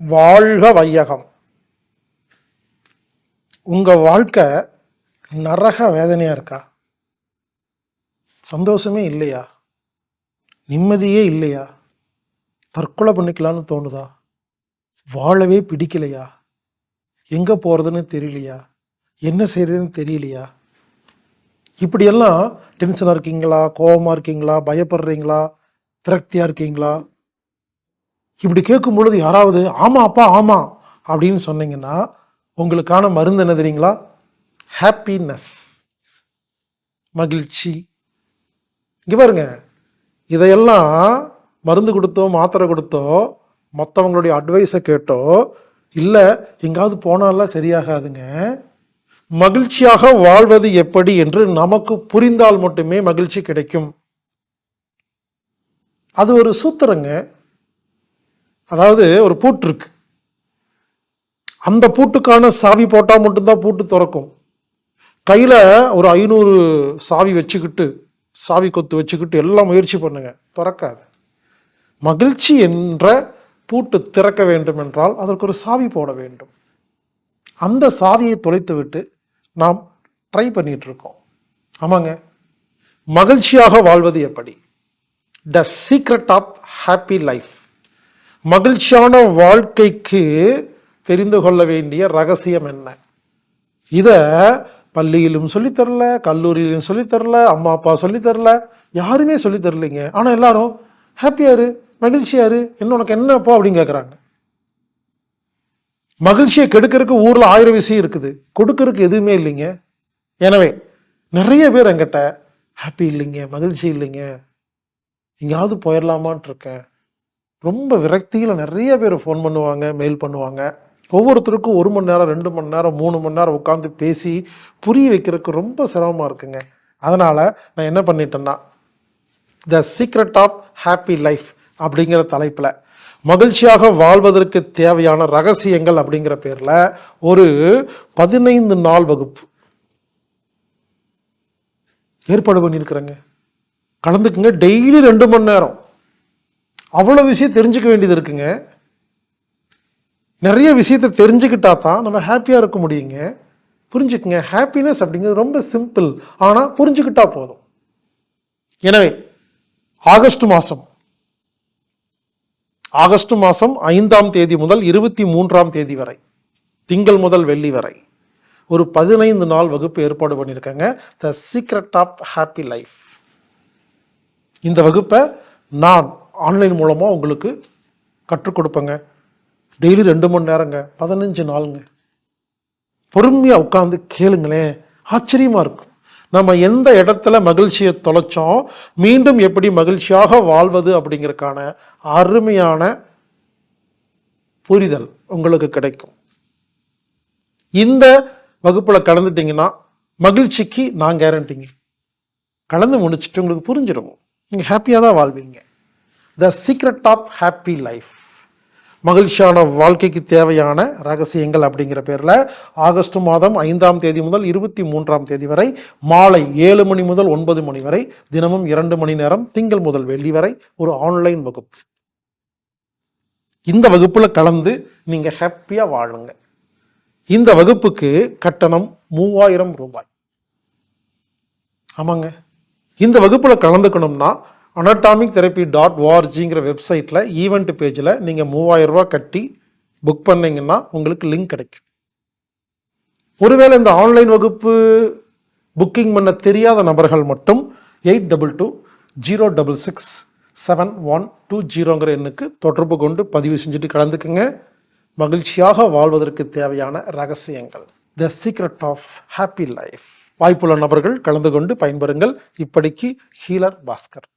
வாழ்க வையகம். உங்க வாழ்க்கை நரக வேதனையா இருக்கா? சந்தோஷமே இல்லையா? நிம்மதியே இல்லையா? தற்கொலை பண்ணிக்கலாம்னு தோணுதா? வாழவே பிடிக்கலையா? எங்கே போகிறதுன்னு தெரியலையா? என்ன செய்கிறதுன்னு தெரியலையா? இப்படியெல்லாம் டென்ஷனாக இருக்கீங்களா? கோபமாக இருக்கீங்களா? பயப்படுறீங்களா? விரக்தியாக இருக்கீங்களா? இப்படி கேட்கும் பொழுது யாராவது ஆமா அப்பா ஆமா அப்படின்னு சொன்னீங்கன்னா உங்களுக்கான மருந்து என்ன தெரியுங்களா? ஹாப்பினஸ் மகிழ்ச்சி. இங்க பாருங்க. இதையெல்லாம் மருந்து கொடுத்தோ மாத்திரை கொடுத்தோ மற்றவங்களுடைய அட்வைஸை கேட்டோ இல்லை எங்காவது போனாலாம் சரியாகாதுங்க. மகிழ்ச்சியாக வாழ்வது எப்படி என்று நமக்கு புரிந்தால் மட்டுமே மகிழ்ச்சி கிடைக்கும். அது ஒரு சூத்திரங்க. அதாவது ஒரு பூட்டு இருக்கு. அந்த பூட்டுக்கான சாவி போட்டால் மட்டும்தான் பூட்டு திறக்கும். கையில் ஒரு ஐநூறு சாவி வச்சுக்கிட்டு சாவி கொத்து வச்சுக்கிட்டு எல்லாம் முயற்சி பண்ணுங்க. திறக்காது. மகிழ்ச்சி என்ற பூட்டு திறக்க வேண்டும் என்றால் அதற்கு ஒரு சாவி போட வேண்டும். அந்த சாவியை தொலைத்து விட்டு நாம் ட்ரை பண்ணிட்டு இருக்கோம். ஆமாங்க. மகிழ்ச்சியாக வாழ்வது எப்படி? The secret of happy life மகிழ்ச்சியான வாழ்க்கைக்கு தெரிந்து கொள்ள வேண்டிய ரகசியம் என்ன? இதை பள்ளியிலும் சொல்லித் தரல கல்லூரியிலும் சொல்லித் தரல அம்மா அப்பா சொல்லித் தரல யாருமே சொல்லித் தரலைங்க. எல்லாரும் ஹாப்பியாரு மகிழ்ச்சியாரு இன்னும் என்ன உனக்கு என்னப்பா? அப்படின்னு கேட்குறாங்க மகிழ்ச்சியை கெடுக்கிறதுக்கு ஊரில் ஆயிரம் விஷயம் இருக்குது. கொடுக்கறதுக்கு எதுவுமே இல்லைங்க. எனவே நிறைய பேர் என்கிட்ட ஹாப்பி இல்லைங்க மகிழ்ச்சி இல்லைங்க. எங்கேயாவது போயிடலாமான் இருக்கேன். ரொம்ப விரக்தியில் நிறைய பேர் ஃபோன் பண்ணுவாங்க மெயில் பண்ணுவாங்க. ஒவ்வொருத்தருக்கும் ஒரு மணி நேரம் ரெண்டு மணி நேரம் மூணு மணி நேரம் உட்காந்து பேசி புரிய வைக்கிறதுக்கு ரொம்ப சிரமமாக இருக்குங்க. அதனால் நான் என்ன பண்ணிட்டேன்னா the secret of happy life அப்படிங்கிற தலைப்பில் மகிழ்ச்சியாக வாழ்வதற்கு தேவையான ரகசியங்கள் அப்படிங்கிற பேரில் ஒரு பதினைந்து நாள் வகுப்பு ஏற்பாடு பண்ணியிருக்கிறேங்க. கலந்துக்குங்க. டெய்லி ரெண்டு மணி நேரம். அவ்வளோ விஷயம் தெரிஞ்சுக்க வேண்டியது இருக்குங்க. நிறைய விஷயத்தை தெரிஞ்சுக்கிட்டா தான் நம்ம ஹாப்பியாக இருக்க முடியுங்க. புரிஞ்சுக்குங்க. ஹாப்பினஸ் அப்படிங்கிறது ரொம்ப சிம்பிள் ஆனால் புரிஞ்சுக்கிட்டா போதும். எனவே ஆகஸ்ட் மாதம் ஆகஸ்ட் மாதம் ஐந்தாம் தேதி முதல் இருபத்தி மூன்றாம் தேதி வரை. திங்கள் முதல் வெள்ளி வரை. ஒரு பதினைந்து நாள் வகுப்பு ஏற்பாடு பண்ணியிருக்காங்க. The secret of happy life இந்த வகுப்பை நான் ஆன்லைன் மூலமாக உங்களுக்கு கற்றுக் கொடுப்பேங்க. டெய்லி ரெண்டு மணி நேரங்க பதினஞ்சு நாளுங்க. பொறுமையாக உட்காந்து கேளுங்களேன் ஆச்சரியமாக இருக்கும். நம்ம எந்த இடத்துல மகிழ்ச்சியை தொலைச்சோம் மீண்டும் எப்படி மகிழ்ச்சியாக வாழ்வது அப்படிங்கிறதுக்கான அருமையான புரிதல் உங்களுக்கு கிடைக்கும். இந்த வகுப்பில் கலந்துட்டிங்கன்னா மகிழ்ச்சிக்கு நான் கேரண்டிங்க கலந்து முடிச்சுட்டு உங்களுக்கு புரிஞ்சிடும் நீங்கள் ஹாப்பியாக தான் வாழ்வீங்க. The secret of happy life மகிழ்ச்சியான வாழ்க்கைக்கு தேவையான ரகசியங்கள் அப்படிங்கிற பேரில் ஆகஸ்ட் மாதம் ஐந்தாம் தேதி முதல் இருபத்தி மூன்றாம் தேதி வரை மாலை ஏழு மணி முதல் ஒன்பது மணி வரை தினமும் இரண்டு மணி நேரம் திங்கள் முதல் வெள்ளி வரை ஒரு ஆன்லைன் வகுப்பு. இந்த வகுப்பில் கலந்து நீங்கள் ஹாப்பியாக வாழுங்க. இந்த வகுப்புக்கு கட்டணம் மூவாயிரம் ரூபாய். ஆமாங்க. இந்த வகுப்பில் கலந்துக்கணும்னா அனட்டாமிக் தெரப்பி டாட் ஓஆர்ஜிங்கிற வெப்சைட்டில் ஈவெண்ட் பேஜில் நீங்கள் மூவாயிரம் கட்டி புக் பண்ணிங்கன்னா உங்களுக்கு லிங்க் கிடைக்கும். ஒருவேளை இந்த ஆன்லைன் வகுப்பு புக்கிங் பண்ண தெரியாத நபர்கள் மட்டும் eight double two zero double six seven one two ஜீரோங்கிற எண்ணுக்கு தொடர்பு கொண்டு பதிவு செஞ்சுட்டு கலந்துக்குங்க. மகிழ்ச்சியாக வாழ்வதற்கு தேவையான ரகசியங்கள். The secret of happy life வாய்ப்புள்ள நபர்கள் கலந்து கொண்டு பயன்பெறுங்கள். இப்படிக்கு ஹீலர் பாஸ்கர்.